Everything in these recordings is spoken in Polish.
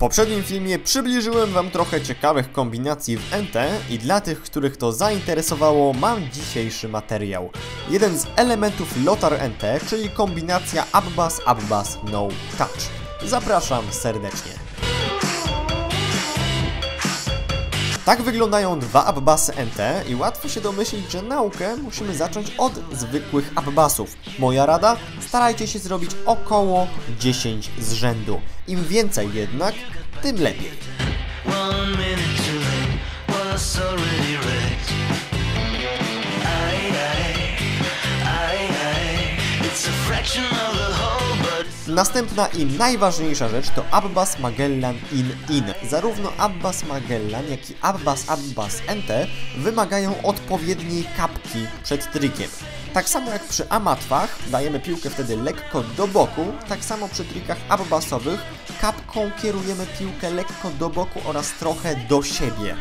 poprzednim filmie przybliżyłem Wam trochę ciekawych kombinacji w NT i dla tych, których to zainteresowało, mam dzisiejszy materiał. Jeden z elementów Lotar NT, czyli kombinacja Abbas Abbas No Touch. Zapraszam serdecznie. Tak wyglądają dwa abbasy NT i łatwo się domyślić, że naukę musimy zacząć od zwykłych abbasów. Moja rada? Starajcie się zrobić około 10 z rzędu. Im więcej jednak, tym lepiej. Następna i najważniejsza rzecz to Abbas Magellan In In. Zarówno Abbas Magellan, jak i Abbas Abbas NT wymagają odpowiedniej kapki przed trikiem. Tak samo jak przy amatwach dajemy piłkę wtedy lekko do boku, tak samo przy trikach abbasowych kapką kierujemy piłkę lekko do boku oraz trochę do siebie.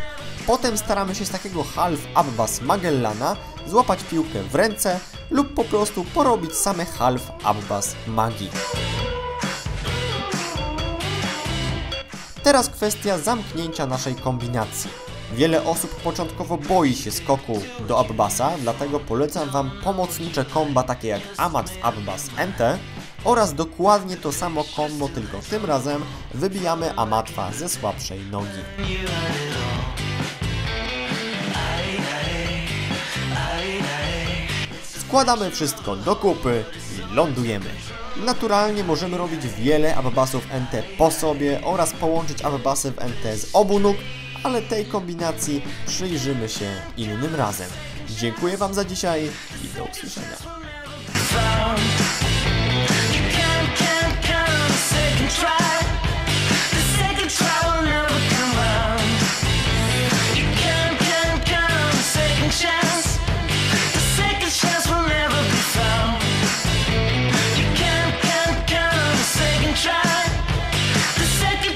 Potem staramy się z takiego half abbas Magellana złapać piłkę w ręce lub po prostu porobić same half abbas magii. Teraz kwestia zamknięcia naszej kombinacji. Wiele osób początkowo boi się skoku do Abbasa, dlatego polecam Wam pomocnicze komba takie jak Amat w Abbas NT oraz dokładnie to samo kombo, tylko tym razem wybijamy Amatwa ze słabszej nogi. Składamy wszystko do kupy i lądujemy. Naturalnie możemy robić wiele abbasów NT po sobie oraz połączyć abbasy w NT z obu nóg, ale tej kombinacji przyjrzymy się innym razem. Dziękuję Wam za dzisiaj i do usłyszenia.